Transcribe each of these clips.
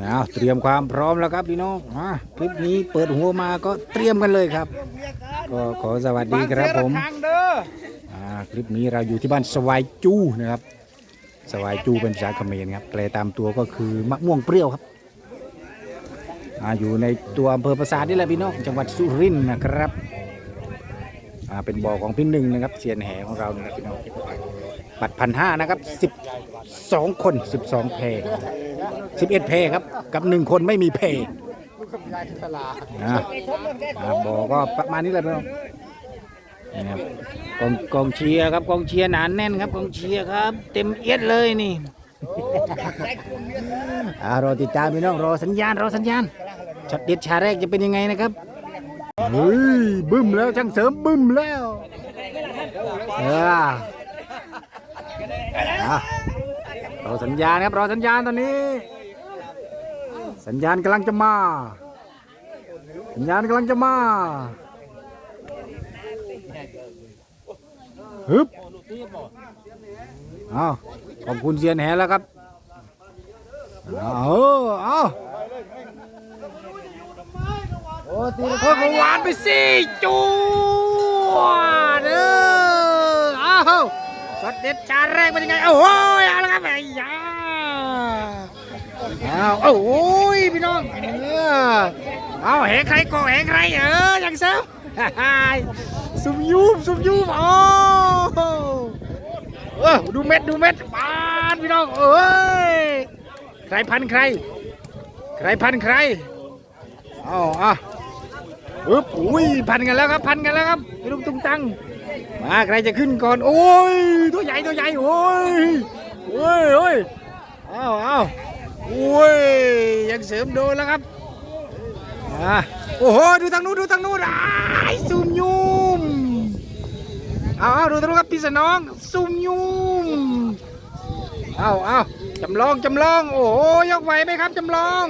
นะเตรียมความพร้อมแล้วครับพี่น้องอะคลิปนี้เปิดหัวมาก็เตรียมกันเลยครับ ก็ขอสวัสดีครับผมทางเด้ออ่าคลิปนี้เราอยู่ที่บ้านสวายจูนะครับ สวายจูเป็นภาษาเขมรครับแปลตามตัวก็คือมะม่วงเปรี้ยวครับอ่าอยู่ในตัวอำเภอปราสาทนี่แหละพี่น้องจังหวัดสุรินทร์นะครับอ่าเป็นบ่อของพี่หนึ่งนะครับเซียนแหของเรานะครับพี่น้อง บัตรพันห้านะครับสิบสองคนสิบสองเพสิบเอ็ดเพครับ กับหนึ่งคนไม่มีเพอ่าอ่าบ่อก็ประมาณนี้แหละพี่น้องนะครับกองกองเชียร์ครับกองเชียร์หนานแน่นครับกองเชียร์ครับ เต็มเอียดเลยนี่อ่ารอติดตามพี่น้องรอสัญญาณรอสัญญาณช็อตเด็ดชาแรกจะเป็นยังไงนะครับเฮ้ยบึ้มแล้วช่างเสริมบึ้มแล้วเออ อะรอสัญญาณครับรอสัญญาณตอนนี้ สัญญาณกำลังจะมา สัญญาณกำลังจะมาฮึบเอาขอบคุณเซียนแหแล้วครับเอาเอาโอ้ตีโอ้ก็หวานไปสิจูดเออเอา สดเด็ดจาแรกเป็นยังไงเอาโอ้ยเอาละครับไอ้ยาเอาเอาโอ้ยพี่น้องเออเอาเห็นใครก่อเห็นใครเออยังเซลซุ่มยูมซุ่มยูมโอ้เออดูเม็ดดูเม็ดปานพี่น้องเอ้ยใครพันใคร ใครพันใครเอาอะปึ๊บอุ้ยพันกันแล้วครับพันกันแล้วครับพี่ลุงตุ้งตัง มาใครจะขึ้นก่อน โอ้ย ตัวใหญ่ตัวใหญ่ โอ้ย โอ้ยโอ้ยเอาเอาโอ้ย ยังเสริมโดนแล้วครับอะโอ้โห ดูทางนู้นดูทางนู้นอ้ายซูมยุ่มเอาเอาดูทางนู้นครับพี่สน้องซูมยุ่มเอาเอาจำลองจำลอง โอ้โหยกไหวไหมครับจำลอง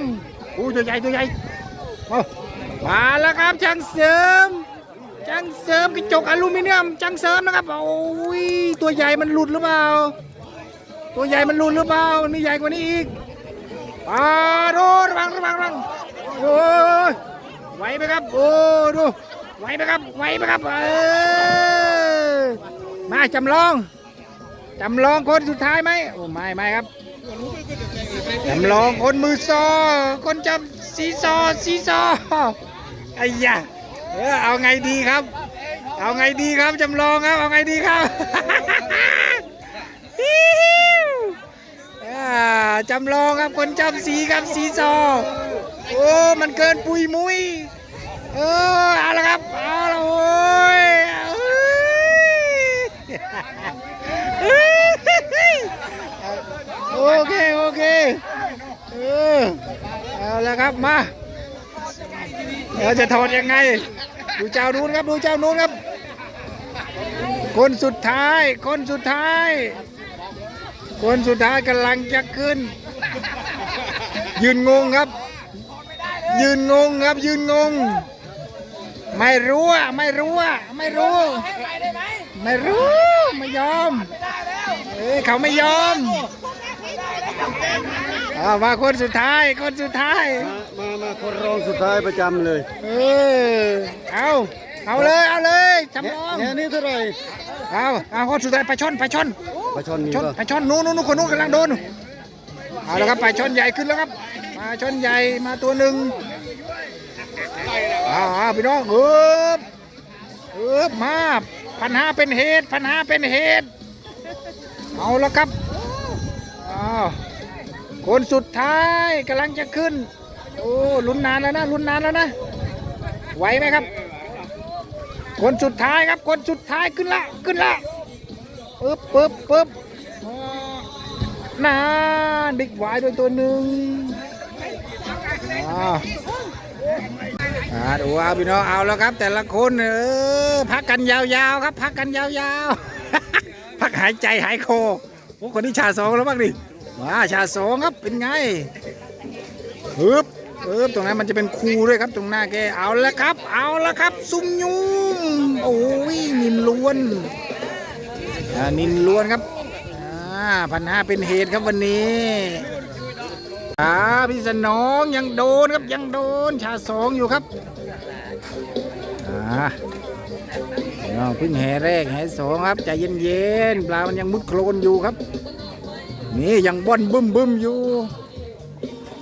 อู้ตัวใหญ่ตัวใหญ่เอามาแล้วครับช่างเสริม ช่างเสริมกระจกอลูมิเนียมช่างเสริมนะครับโอ้ยตัวใหญ่มันหลุดหรือเปล่า ตัวใหญ่มันหลุดหรือเปล่ามันมีใหญ่กว่านี้อีกปาโดระวังระวังระวังโอ้ยไหวไหมครับโอ้ดูไหวไหมครับไหวไหมครับเออมาจำลองจำลองคนสุดท้ายไหมโอ้ไม่ไม่ครับจำลองคนมือซอคนจับซีซอซีซอไอ้ยะ เออเอาไงดีครับ เอาไงดีครับจำลองครับ เอาไงดีครับฮิวจำลองครับคนจับสีครับซีซอโอ้มันเกินปุยมุยเออเอาละครับเอาละโอ้ยโอเคโอเคเออเอาละครับมาเราจะถอดยังไง ดูเจ้านู้นครับ ดูเจ้านู้นครับ คนสุดท้าย คนสุดท้าย คนสุดท้ายกำลังจะขึ้น ยืนงงครับ ยืนงงครับ ยืนงง ไม่รู้อะไม่รู้อะไม่รู้ ไม่รู้ไม่ยอมเอ้ยเขาไม่ยอม อามาคนสุดท้ายคนสุดท้ายมามาคนรองสุดท้ายประจำเลยเออเอาเอาเลยเอาเลยจำลองแค่นี้เท่าไหร่เอาเอาคนสุดท้ายไปลาช่อนไปลาช่อนปลาช่อนมีช่อนป่ะไปลาช่อนนู้นนู้นนู้นคนนู้นกำลังโดนเอาแล้วครับไปลาช่อนใหญ่ขึ้นแล้วครับปลาช่อนใหญ่มาตัวหนึ่งเอาเอาพี่น้องเอิบเอิบมาพันห้าเป็นเหตุพันห้าเป็นเหตุเอาแล้วครับอ้าว คนสุดท้ายกำลังจะขึ้น โอ้ลุ้นนานแล้วนะลุ้นนานแล้วนะไหวไหมครับ คนสุดท้ายครับ คนสุดท้ายขึ้นละขึ้นละปึ๊บปึ๊บปึ๊บนานบิ๊กไวด้วยตัวหนึ่งอ้าวอ่าดูเอาพี่น้องเอาแล้วครับ แต่ละคนเออพักกันยาวๆครับ พักกันยาวๆพักหายใจหายคอโอ้คนนี้ชาสองแล้วบ้างดิ มาชาสองครับเป็นไงปึ๊บปึ๊บตรงนั้นมันจะเป็นคูด้วยครับ ตรงหน้าแกเอาล้วครับ เอาล้วครับ ซุ่มยุ่มโอ้ยนินล้วนอ่านินล้วนครับอ่าพันห้าเป็นเหตุครับวันนี้อ่าพี่สนองยังโดนครับยังโดนชาสองอยู่ครับอ่าน้องเพึ่งแห่แรกแห่สองครับใจเย็นๆปลามันยังมุดโคลนอยู่ครับ นี่ยังบ่นบึ้มบึ้มอยู่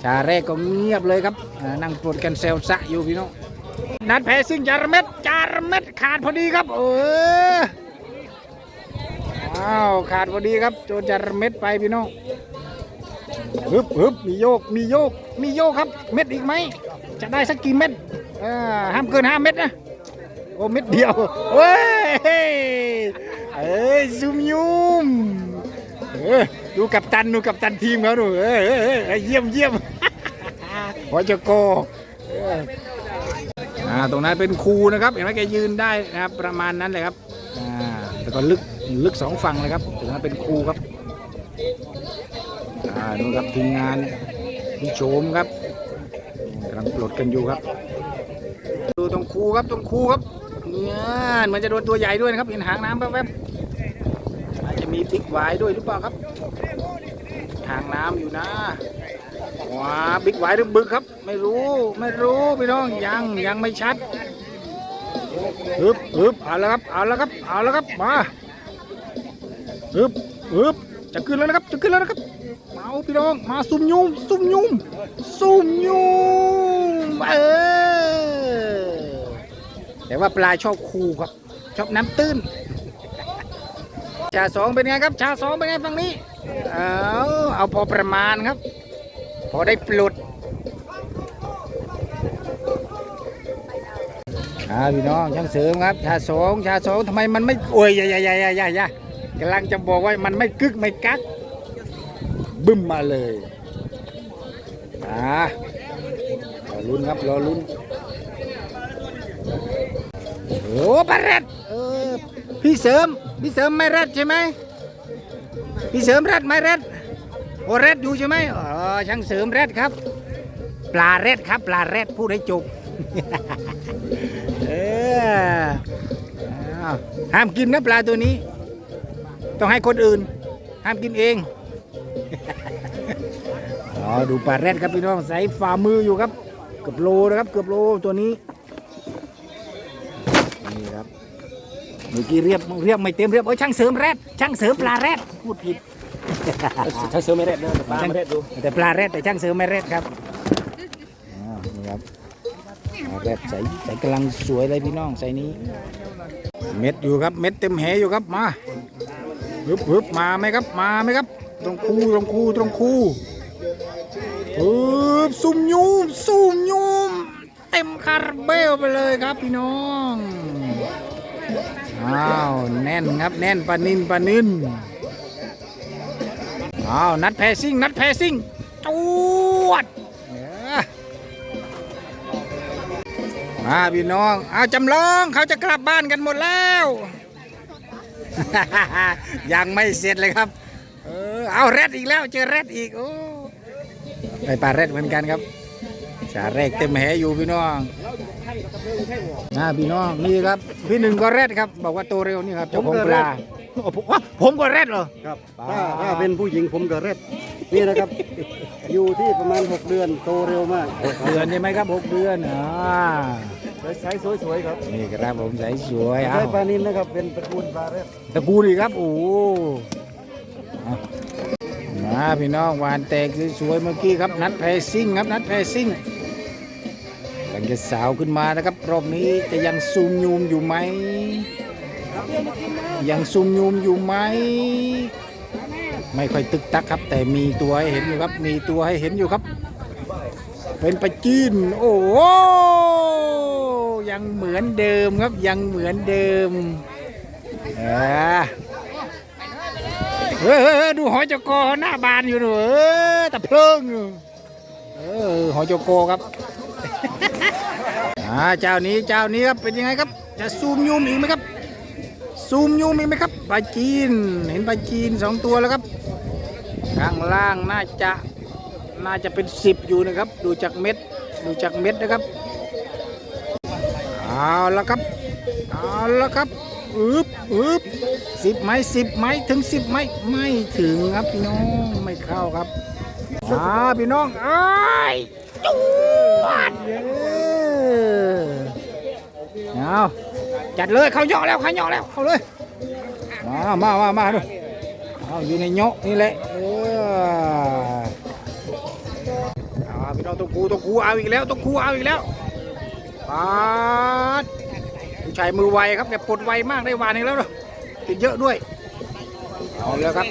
ชาแรกก็เงียบเลยครับนั่งปวดกันเซลสะอยู่พี่น้องนัดแพ้ซิ่งจารเม็ดจารเม็ดขาดพอดีครับ เอออ้าวขาดพอดีครับโจจารเม็ดไปพี่น้องฮึบฮึบมีโยกมีโยกมีโยกครับ เม็ดอีกไหมจะได้สักกี่เม็ดห้ามเกินห้าเม็ดนะโอ้เม็ดเดียวเว้ยเอ้ยซุมยุมเออ ดูกับตันดูกับตันทีมเขาดูเออเออเออเออเยี่ยมเยี่ยมหัวจะโกอ่าตรงนั้นเป็นครูนะครับ เห็นไหมแกยืนได้นะครับ ประมาณนั้นเลยครับอ่าแต่ก็ลึกลึกสองฝั่งเลยครับตรงนั้นเป็นครูครับอ่าดูครับทีมงานพี่โฉมครับกำลังปลดกันอยู่ครับ ดูตรงครูครับตรงครูครับเนี่ยมันจะโดนตัวใหญ่ด้วยนะครับเห็นหางน้ำแวบๆ มีติ๊กไว้ด้วยหรือเปล่าครับหางน้ำอยู่นะว้าบิ๊กไวหรือบึกครับ ไม่รู้ไม่รู้พี่น้องยังยังไม่ชัดฮึบฮึบเอาแล้วครับเอาแล้วครับเอาแล้วครับมาฮึบฮึบจะขึ้นแล้วนะครับจะขึ้นแล้วนะครับมาเอาพี่น้องมาซุ่มยุ่มซุ่มยุ่มซุ่มยุ่มเออแต่ว่าปลาชอบคูครับ ชอบน้ำตื้น ชาสองเป็นไงครับ ชาสองเป็นไงฝั่งนี้ เอาเอาพอประมาณครับ พอได้ปลุดอ่าพี่น้องช่างเสริมครับ ชาสองชาสองทำไมมันไม่โอ้ยอย่าอย่าอย่าอย่าอย่าอย่ากำลังจะบอกว่ามันไม่กึกไม่กัก บึ้มมาเลยอ่ารอลุ้นครับรอลุ้นโอ้ปลาเร็ดเออพี่เสริม พี่เสริมไม่เร็ดใช่ไหมพี่เสริมเร็ดไม่เร็ดโอเรดอยู่ใช่ไหมอ๋อช่างเสริมเรดครับ ปลาเรดครับปลาเรดพูดให้จบเอออ้าวห้ามกินนะปลาตัวนี้ ต้องให้คนอื่น ห้ามกินเองอ๋อดูปลาเรดครับพี่น้องใส่ฝ่ามืออยู่ครับ เกือบโลนะครับเกือบโลตัวนี้ครับ เมื่อกี้เรียบเรียบไม่เต็มเรียบโอ้ยช่างเสริมเรดช่างเสริมปลาเรดพูดผิดใช้เซอร์ไม่เร็ดเด้อปลาไม่เร็ดดูแต่ปลาเร็ดแต่ช่างเสือไม่เร็ดครับอ่านี่ครับปลาเร็ดใส่ใส่กำลังสวยเลยพี่น้องใส่นี้ เม็ดอยู่ครับเม็ดเต็มแหอยู่ครับมาฮึบฮึบมาไหมครับมาไหมครับ ตรงคูตรงคูตรงคูฮึบซุ่มยูมซุ่มยูมเต็มคาราเบลไปเลยครับพี่น้อง อ้าวแน่นครับแน่นปานินปานินอ้าวนัดแพรซิ่งนัดแพรซิ่งจวดมาพี่น้องเอาจำลองเขาจะกลับบ้านกันหมดแล้ว ยังไม่เสร็จเลยครับ เออเอาแรดอีกแล้วเจอแรดอีกโอ้ไปปลาแรดเหมือนกันครับ ชาแรกเต็มแหอยู่พี่น้องนะพี่น้องนี่ครับ พี่หนึ่งก็แรดครับ บอกว่าโตเร็วนี่ครับเจ้าของปลาโอ้ผมว้าผมก็แรดเหรอครับถ้าถ้าเป็นผู้หญิงผมก็เร็ดนี่นะครับ อยู่ที่ประมาณ 6 เดือนโตเร็วมากเดือนใช่ไหมครับหกเดือนอ่าใช้สวยๆครับนี่ครับผมใส่สวยใช้เอาปลานินนะครับเป็นตระกูลปลาเร็ดตะกูดีครับโอ้โหเอามาพี่น้องหวานแตกสวยๆเมื่อกี้ครับนัดแพรซิ่งครับนัดแพรซิ่ง ยังจะสาวขึ้นมานะครับ รอบนี้จะยังซูมยูมอยู่ไหม ยังซูมยูมอยู่ไหม ไม่ค่อยตึกตักครับ แต่มีตัวให้เห็นอยู่ครับ มีตัวให้เห็นอยู่ครับ เป็นปลาจีน โอ้ยังเหมือนเดิมครับยังเหมือนเดิมเออเฮ้ยเฮ้ยเฮ้ยดูหอยจกอหน้าบานอยู่หนูเออตะเพลิงอยู่เออหอยจกอครับ อ่าเจ้านี้เจ้านี้ครับเป็นยังไงครับ จะซูมยูมอีกไหมครับ ซูมยูมอีกไหมครับปลาจีนเห็นปลาจีนสองตัวแล้วครับข้างล่างน่าจะน่าจะเป็นสิบอยู่นะครับ ดูจากเม็ดดูจากเม็ดนะครับเอาละครับเอาละครับอึบอึบสิบไม้สิบไม้ถึงสิบไม้ไม่ถึงครับพี่น้องไม่เข้าครับมาพี่น้องเอ้ย จวดเย้เอาจัดเลยเขาเหยาะแล้วเขาเหยาะแล้วเขาเลยมามามามาดูเอาอยู่ในเหยาะนี่แหละเออเอาพี่น้องตัวกูตัวกูเอาอีกแล้วตัวกูเอาอีกแล้วปาดผู้ชายมือไวครับแต่ปลดไวมากได้วานหนึงแล้วเนอะติดเยอะด้วยเอาแล้วครับ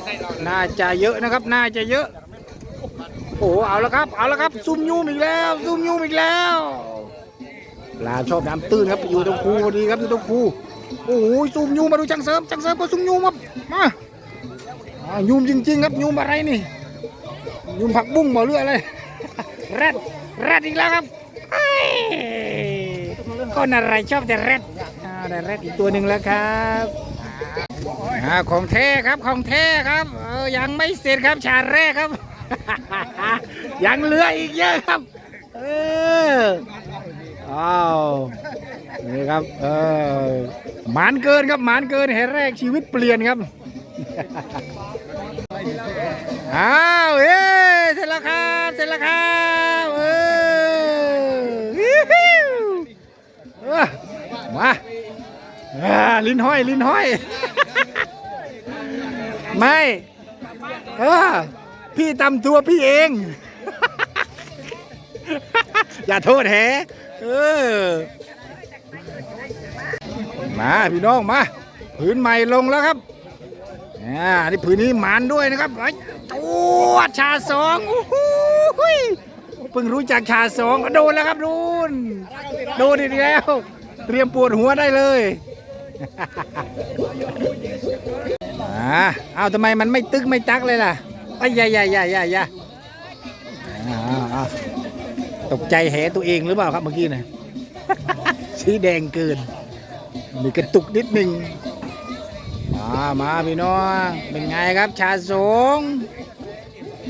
น่าจะเยอะนะครับน่าจะเยอะ โอ้โหเอาแล้วครับ เอาแล้วครับ ซุ่มยูมอีกแล้ว ซุ่มยูมอีกแล้วปลาชอบน้ำตื้นครับ อยู่ตรงคูพอดีครับอยู่ตรงคูโอ้โหซุ่มยูมมาดูจังเสริม จังเสริมก็ซุ่มยูมครับ มาอ่ายูมจริง ๆ ครับยูมอะไรนี่ยูมผักบุ้งบ่เรื่ออะไรแรดแรดอีกแล้วครับเอ้คนอะไรชอบแต่แรดอ่าได้แรดอีกตัวหนึ่งแล้วครับอ่าของแท้ครับ ของแท้ครับ เออยังไม่เสร็จครับ ชาแรกครับ ยังเหลืออีกเยอะครับ เอออ้าวนี่ครับ เออหมานเกินครับหมานเกินเหตุแรกชีวิตเปลี่ยนครับอ้าวเอ้ยเสร็จแล้วครับเสร็จแล้วครับเออวิวเออมาลิ้นห้อยลิ้นห้อย ไม่ เออ พี่ตำตัวพี่เอง อย่าโทษแฮเออ มาพี่น้องมา ผืนใหม่ลงแล้วครับอ่านี่ผืนนี้หมานด้วยนะครับไอ้ตัวชาสองโอ้โหยเพิ่งรู้จักชาสองโดนแล้วครับดูนโดนอีกแล้ว เตรียมปวดหัวได้เลยอ่าเอาทำไมมันไม่ตึกไม่ตักเลยล่ะ ไอ้ยยายายายายาอ่าอ่าตกใจแหตัวเองหรือเปล่าครับเมื่อกี้นะสีแดงเกิน มีกระตุกนิดหนึ่งมามาพี่น้องเป็นไงครับชาสง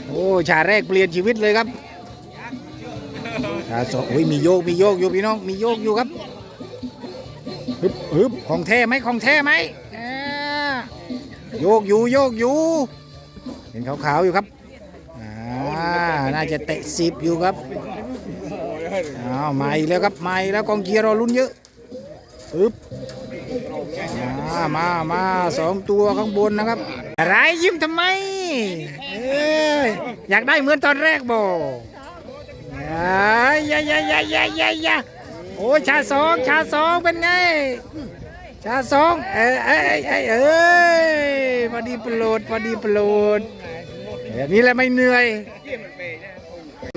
โอ้ชาแรกเปลี่ยนชีวิตเลยครับชาสงโอ้ยมีโยกมีโยกอยู่พี่น้องมีโยกอยู่ครับฮึบฮึบของแท้ไหมของแท้ไหมอ่าโยกอยู่โยกอยู่เห็นขาวๆอยู่ครับอ่าน่าจะเตะสิบอยู่ครับอ้าวมาอีกแล้วครับมาอีกแล้วกองเชียร์รอลุ้นเยอะฮึบมามามาสองตัวข้างบนนะครับ อะไรยิ้มทำไมเอ้ยอยากได้เหมือนตอนแรกบ่เอ้ยยายายายายายาโอ้ชาสองชาสองเป็นไง ชาสองเอ้ยเอ้ยเอ้ยเอ้ยพอดีปรดพอดีปรด แบบนี้แหละไม่เหนื่อย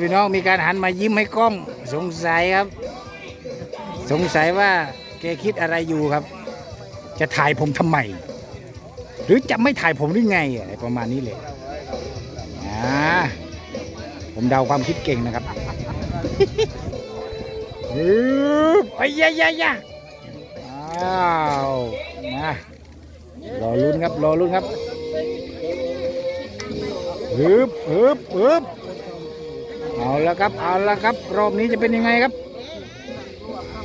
พี่น้องมีการหันมายิ้มให้กล้อง สงสัยครับ สงสัยว่าแกคิดอะไรอยู่ครับ จะถ่ายผมทำไม หรือจะไม่ถ่ายผมหรือไงอะไรประมาณนี้เลยอ่าผมเดาความคิดเก่งนะครับฮึบไอ้ยายายาอ้าวมารอลุ้นครับ รอลุ้นครับ ฮึบฮึบฮึบเอาละครับเอาละครับรอบนี้จะเป็นยังไงครับ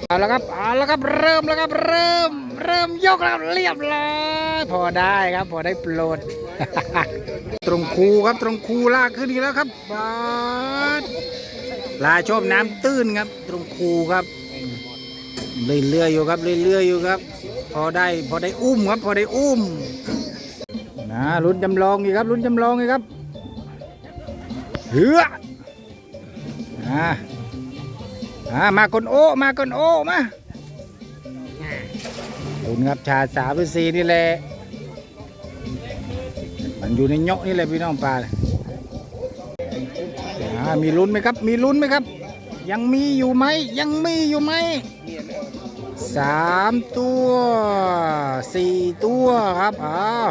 เอาละครับเอาละครับเริ่มแล้วครับเริ่ม เริ่มยกแล้วเรียบร้อยพอได้ครับพอได้โปรด ตรงคูครับตรงคูลากขึ้นอีกแล้วครับบาดลาชอบน้ำตื้นครับ ตรงคูครับเรื่อยๆอยู่ครับเรื่อยๆอยู่ครับ พอได้พอได้อุ้มครับ พอได้อุ้มนะลุ้นจำลองอีกครับลุ้นจำลองอีกครับ เหืออ่าอ่ามาคนโอมาคนโอมาคุณครับชาสามหรือสี่นี่แหละมันอยู่ในเงาะนี่แหละพี่น้องปลาอ่ามีลุ้นไหมครับ มีลุ้นไหมครับ ยังมีอยู่ไหมยังมีอยู่ไหมสามตัวสี่ตัวครับอ้าว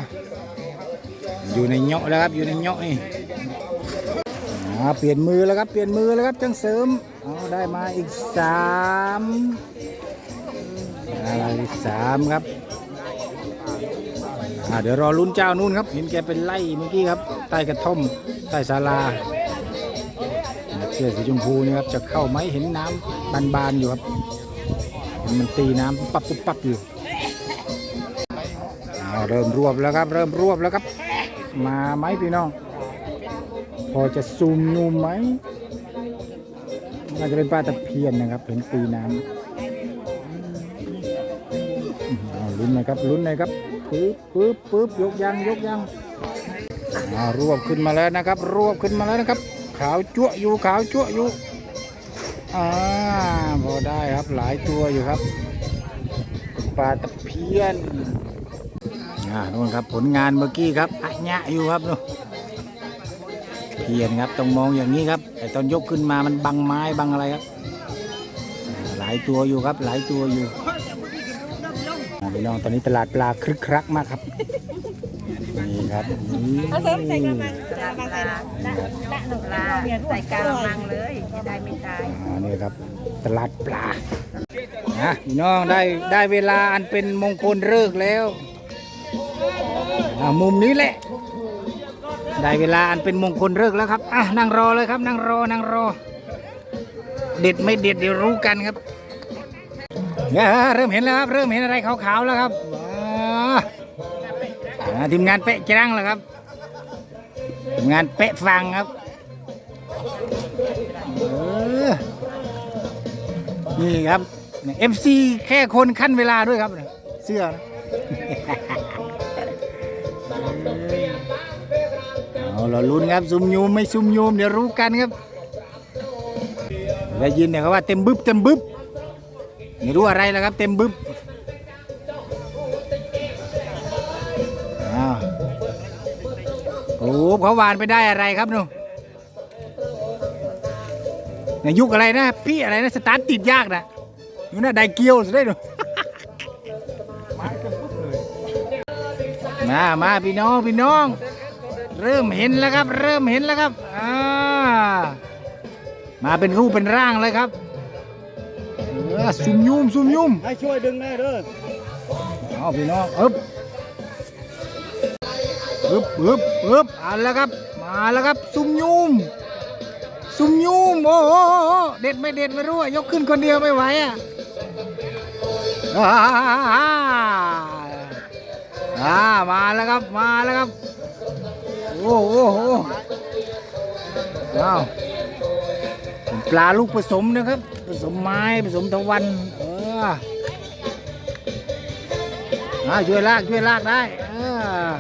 อยู่ในเงาะแล้วครับอยู่ในเงาะนี่ อ่าเปลี่ยนมือแล้วครับเปลี่ยนมือแล้วครับจังเสริมเอาได้มาอีกสามอะไรสามครับอ่าเดี๋ยวรอลุ้นเจ้านู่นครับ เห็นแกเป็นไล่เมื่อกี้ครับใต้กระท่อมใต้ศาลาเสื้อสีชมพูนี่ครับจะเข้าไหมเห็นน้ำบานๆอยู่ครับเห็นมันตีน้ำปั๊บปุ๊บปับอยู่เริ่มรวบแล้วครับ เริ่มรวบแล้วครับ มาไหมพี่น้อง พอจะซูมนูมไหมน่าจะเป็นปลาตะเพียนนะครับเห็นตีน้ำลุ้นหน่อยครับลุ้นน่อยครับปึ๊บปึ๊บปึ๊บยกยังยกยังรวบขึ้นมาแล้วนะครับ รวบขึ้นมาแล้วนะครับ ขาวจั่วอยู่ขาวจั่วอยู่อ่าพอได้ครับหลายตัวอยู่ครับปลาตะเพียนอ่านู่นครับผลงานเมื่อกี้ครับอะญะอยู่ครับนู่น เพียนครับต้องมองอย่างนี้ครับแต่ตอนยกขึ้นมามันบังไม้บังอะไรครับอ่าหลายตัวอยู่ครับหลายตัวอยู่อ่าพี่น้องตอนนี้ตลาดปลาครึกครักมากครับนี่ครับนี่เอาเสริมใส่กระมังกระมังใส่ละละละหนึ่งปลาใส่กระมังเลยจะได้ไม่ตายอ่านี่ครับตลาดปลานะพี่น้องได้ได้เวลาอันเป็นมงคลเลิกษ์แล้วอ่ามุมนี้แหละ ได้เวลาอันเป็นมงคลเลิกแล้วครับอะนั่งรอเลยครับ นั่งรอนั่งรอ เด็ดไม่เด็ดเดี๋ยวรู้กันครับเนี่ยเริ่มเห็นแล้วครับ เริ่มเห็นอะไรขาวๆแล้วครับอ่าทีมงานเป๊ะจังแล้วครับทีมงานเป๊ะฟังครับเออนี่ครับเอฟซีแค่คนขั้นเวลาด้วยครับเนี่ยเสื้อนะ เอาเราลุ้นครับซุ่มยูมไม่ซุ่มยูมเดี๋ยวรู้กันครับได้ยินเนี่ยเขาว่าเต็มบึบเต็มบึบไม่รู้อะไรแล้วครับเต็มบึบโอ้โหเขาหวานไปได้อะไรครับหนูในยุคอะไรนะ พี่อะไรนะสตาร์ทติดยากนะอยู่นะไดเกียวสุดเลยหนูมามาพี่น้องพี่น้อง เริ่มเห็นแล้วครับ เริ่มเห็นแล้วครับอ่ามาเป็นรูปเป็นร่างเลยครับเออซุ่มยุ่มซุ่มยุ่มให้ช่วยดึงได้เด้อเอาพี่น้องอึบอึบอึบอึบเอาแล้วครับ มาแล้วครับซุ่มยุ่มซุ่มยุ่มโอ้โหเด็ดไม่เด็ดไม่รู้อะยกขึ้นคนเดียวไม่ไหวอะอ่ามาแล้วครับมาแล้วครับ อ้โหอ้าวปลาลูกผสมนะครับ ผสมไม้ผสมตะวัน เอออาช่วยลากช่วยลากได้เออ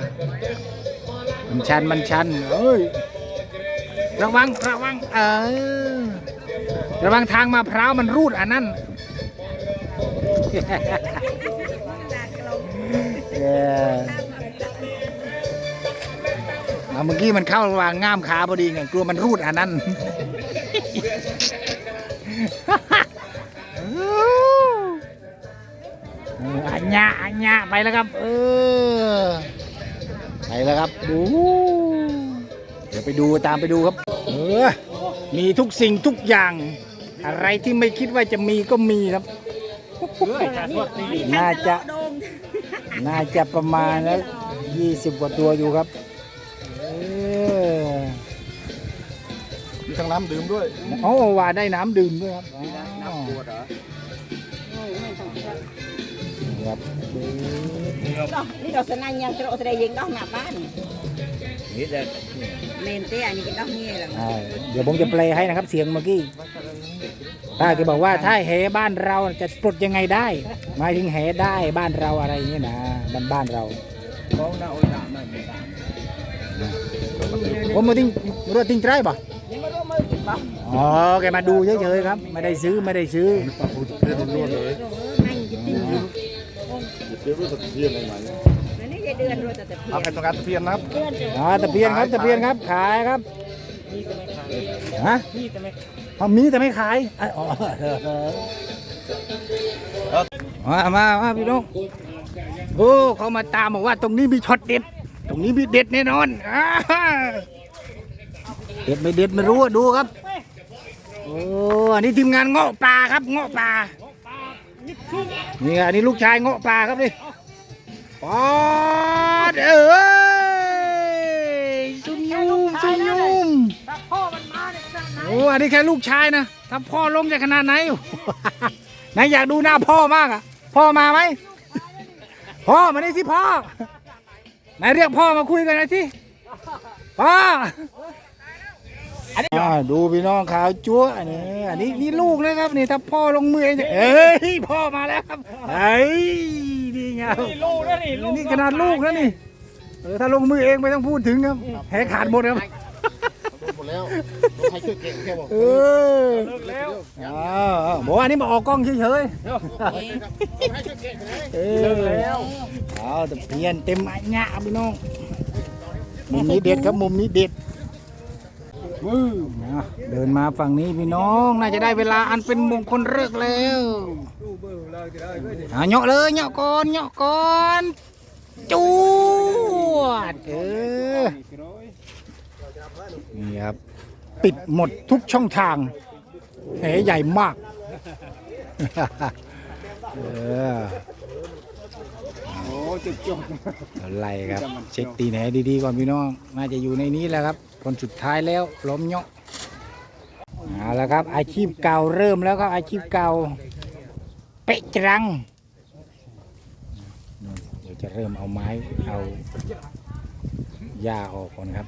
มันชันมันชันเอ้ยระวังระวังเออระวังทางมาพร้าวมันรูดอันนั้น เมื่อกี้มันเข้าระหว่างง่ามขาพอดีไงกลัวมันรูดอันนั้นเอออัญญะอัญญะไปแล้วครับ เออ ไปแล้วครับดูเดี๋ยวไปดูตามไปดูครับ เออ มีทุกสิ่งทุกอย่าง อะไรที่ไม่คิดว่าจะมีก็มีครับน่าจะ น่าจะประมาณแล้วยี่สิบกว่าตัวอยู่ครับ ทั้งน้ำดื่มด้วยโอ้ว่าได้น้ำดื่มด้วยครับน้ำขวดเหรอครับนี่เราสนั่นยังจะเราแสดงยิงดอกหน้าบ้านเมนเตี้ยนี่ก็ดอกนี่แหละอ่าเดี๋ยวผมจะแปลให้นะครับเสียงเมื่อกี้ป้าแกบอกว่าถ้าแหบ้านเราจะปลดยังไงได้หมายถึงแหได้บ้านเราอะไรอย่างนี้นะบ้านบ้านเราผมมาทิ้งรถทิ้งไตรป่ะยังไม่รู้มือกินบ้าง อ๋อแกมาดูเฉยๆครับ ไม่ได้ซื้อไม่ได้ซื้อปลาปูตะเพียนล้วนเลยนั่งกินติ้งเสียรู้ตะเพียนอะไรไหมอันนี้จะเดือนรู้แต่แต่เพียเอานใครต้องการตะเพียนนะครับเดือนจะอ๋อตะเพียนครับตะเพียนครับขายครับฮะอ๋อมีแต่ไม่ขายอะอ๋อมามามาพี่น้องโอ้เขามาตามบอกว่าตรงนี้มีช็อตเด็ด ตรงนี้มีเด็ดแน่นอนอ่า เด็ดไม่เด็ดไม่รู้อะดูครับ โอ้อันนี้ทีมงานเงาะปลาครับเงาะปลานี่อันนี้ลูกชายเงาะปลาครับนี่ปอดเอ้ยซุ่มยุมซุ่มยุมพ่อมันมาเนี่ยสั่งนะโอ้อันนี้แค่ลูกชายนะถ้าพ่อลงจะขนาดไหนไหนายอยากดูหน้าพ่อมากอะ พ่อมาไหมพ่อมานี่สิพ่อไหนายเรียกพ่อมาคุยกันหน่อยสิพ่อ อ่าดูพี่น้องขาวจั๊วอันนี้อันนี้นี่ลูกนะครับนี่ถ้าพ่อลงมือเองจะเอ้ยพ่อมาแล้วครับเอ้ยนี่ไงลูกนะนี่ลูกนี่ขนาดลูกแล้วนี่เออถ้าลงมือเองไม่ต้องพูดถึงครับแหขาดหมดครับหมดแล้วใครช่วยเก่งแค่บอกเออเลิกแล้วอ้าวบอกว่าอันนี้มาออกกล้องเฉยให้ช่วยเก่งไหนๆเออแล้วเอาแต่เพียนเต็มอันยะพี่น้องมุมนี้เด็ดครับมุมนี้เด็ดมือนะ เดินมาฝั่งนี้พี่น้อง น่าจะได้เวลาอันเป็นมงคลเลิกแล้วอะเหาะเลยเหาะก่อนเหาะก่อนจวดเออนี่ครับปิดหมดทุกช่องทางแหใหญ่มากเออโอ้จุดจบอะไรครับ เช็คตีแหนดีๆก่อนพี่น้อง น่าจะอยู่ในนี้แหละครับ คนสุดท้ายแล้วล้มเหยาะเอาละครับ อาชีพเก่าเริ่มแล้วครับอาชีพเก่าเป๊ะจรังเดี๋ยวจะเริ่มเอาไม้เอาหญ้าออกก่อนครับ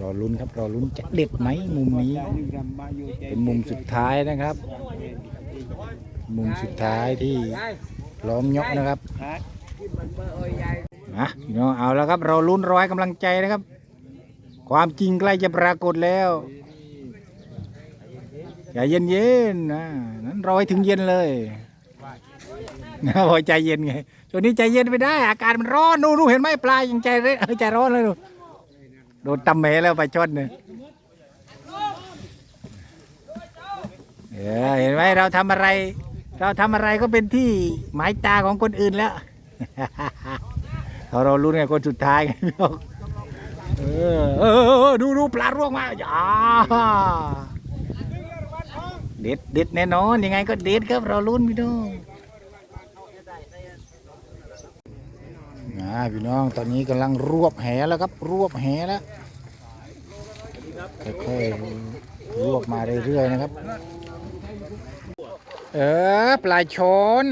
รอลุ้นครับรอลุ้นจะเด็ดไหมมุมนี้เป็นมุมสุดท้ายนะครับ มุมสุดท้ายที่ล้อมเหยาะนะครับนะพี่น้องเอาแล้วครับเราลุ้นร้อยกำลังใจนะครับ ความจริงใกล้จะปรากฏแล้วอย่าเย็นเย็นนะนั้นรอให้ถึงเย็นเลยนะพอใจเย็นไงช่วงนี้ใจเย็นไม่ได้ อากาศมันร้อนนู่นเห็นไหมปลายังใจเร่ใจร้อนเลยดูโดนตำแหมแล้วไปชนเนี่ยเห็นไหมเราทำอะไร เราทำอะไรก็เป็นที่หมายตาของคนอื่นแล้วเราเราลุ้ไงคนสุดท้ายไงพี่น้อง เออเออดูดูปลาร่วงมาอย่าเด็ดเด็ดแน่นอนยังไงก็เด็ดครับเราลุ้นพี่น้องอ่าพี่น้องตอนนี้กำลังรวบแหแล้วครับ รวบแหแล้วค่อยๆรวบมาเรื่อยๆนะครับ เออปลายช้อน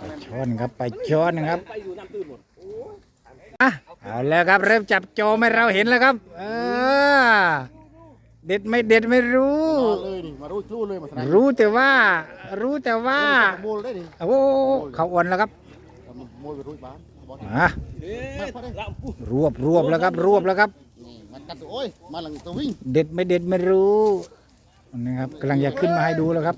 ปลาช้อนครับปลาช้อนนะครับ เอาแล้วครับ เริ่มจับโจไม่เราเห็นแล้วครับเออเด็ดไม่เด็ดไม่รู้เลยดิมารู้รู้เลยมาสนามรู้แต่ว่า รู้แต่ว่า โมลได้ดิโอ้โหเขาอ่อนแล้วครับโมลไปรู้บ้านบอลอะรวบรวบแล้วครับ รวบแล้วครับ นี่มันกัดตัวโอ้ยมาหลังตัววิ่งเด็ดไม่เด็ดไม่รู้นะครับกำลังจะขึ้นมาให้ดูแล้วครับ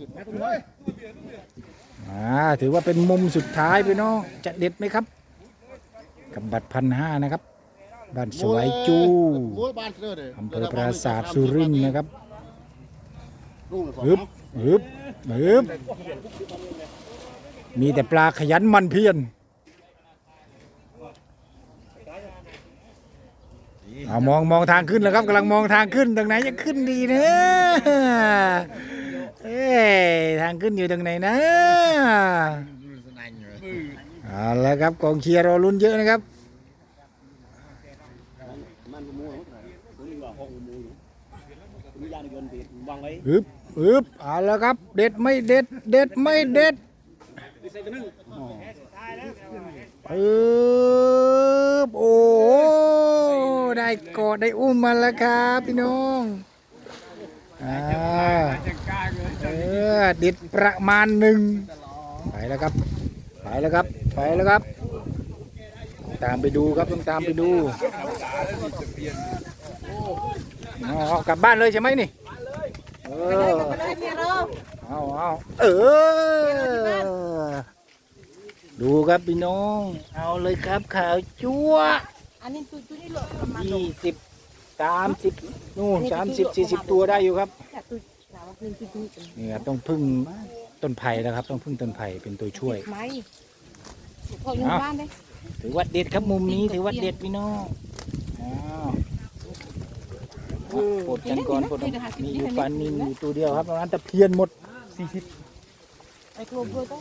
อ่าถือว่าเป็นมุมสุดท้ายพี่น้องจะเด็ดไหมครับ กับบัตรพันห้านะครับ บ้านสวยจูโมลบ้านเด้อเด้ออำเภอปราสาทสุรินทร์นะครับรุ่งเลยฮึบฮึบฮึบมีแต่ปลาขยันหมันเพียรเอามองมองทางขึ้นแล้วครับกำลังมองทางขึ้นตรงไหนจะขึ้นดีนะเอ้ยทางขึ้นอยู่ตรงไหนนะ เอาแล้วครับกองเชียร์รอลุ้นเยอะนะครับวางไว้ฮึบฮึบเอาแล้วครับ เด็ดไม่เด็ด เด็ดไม่เด็ดฮึบโอ้ได้กอดได้อุ้มมาแล้วครับพี่น้องอ่าเออเด็ดประมาณหนึ่งไปแล้วครับ แล้วครับ ไปแล้วครับ ตามไปดูครับต้องตามไปดูเอากลับบ้านเลยใช่ไหมนี่เออเอาเอาเออ ดูครับพี่น้อง เอาเลยครับขาวจั๊วอันนี้ตัวตัวนี้หลประมาณยี่สิบสามสิบนู่นสามสิบสี่สิบตัวได้อยู่ครับนี่ครับต้องพึ่งต้นไผ่นะครับ ต้องพึ่งต้นไผ่เป็นตัวช่วยไม้ พออยู่บ้านเลยถือว่าเด็ดครับมุมนี้ถือว่าเด็ดพี่น้องอ้าวปลดกันก่อนปลดมีอยู่ปลานินอยู่ตัวเดียวครับตรงนั้นตะเพียนหมดสี่สิบไอ้กลมเลยต้อง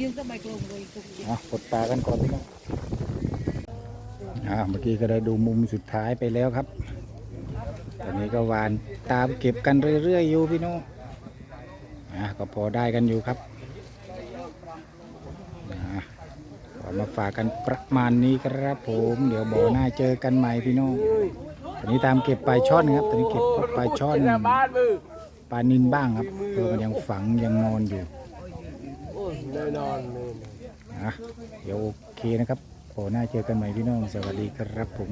ยืนก็ไม่กลมเลยอะปลดปลากันก่อนพี่น้องอ่าเมื่อกี้ก็ได้ดูมุมสุดท้ายไปแล้วครับ ตอนนี้ก็หวานตามเก็บกันเรื่อยๆอยู่พี่น้องอะก็พอได้กันอยู่ครับอะพอ ก็มาฝากกันประมาณนี้ครับผม เดี๋ยวบ่อหน้าเจอกันใหม่พี่น้องตอนนี้ตามเก็บปลายช่อนครับตอนนี้เก็บพวกปลายช่อนปลานินบ้างครับเพราะมันยังฝังยังนอนอยู่โอ้ยแน่นอนเลยอะเดี๋ยวโอเคนะครับบ่อหน้าเจอกันใหม่พี่น้อง สวัสดีครับผม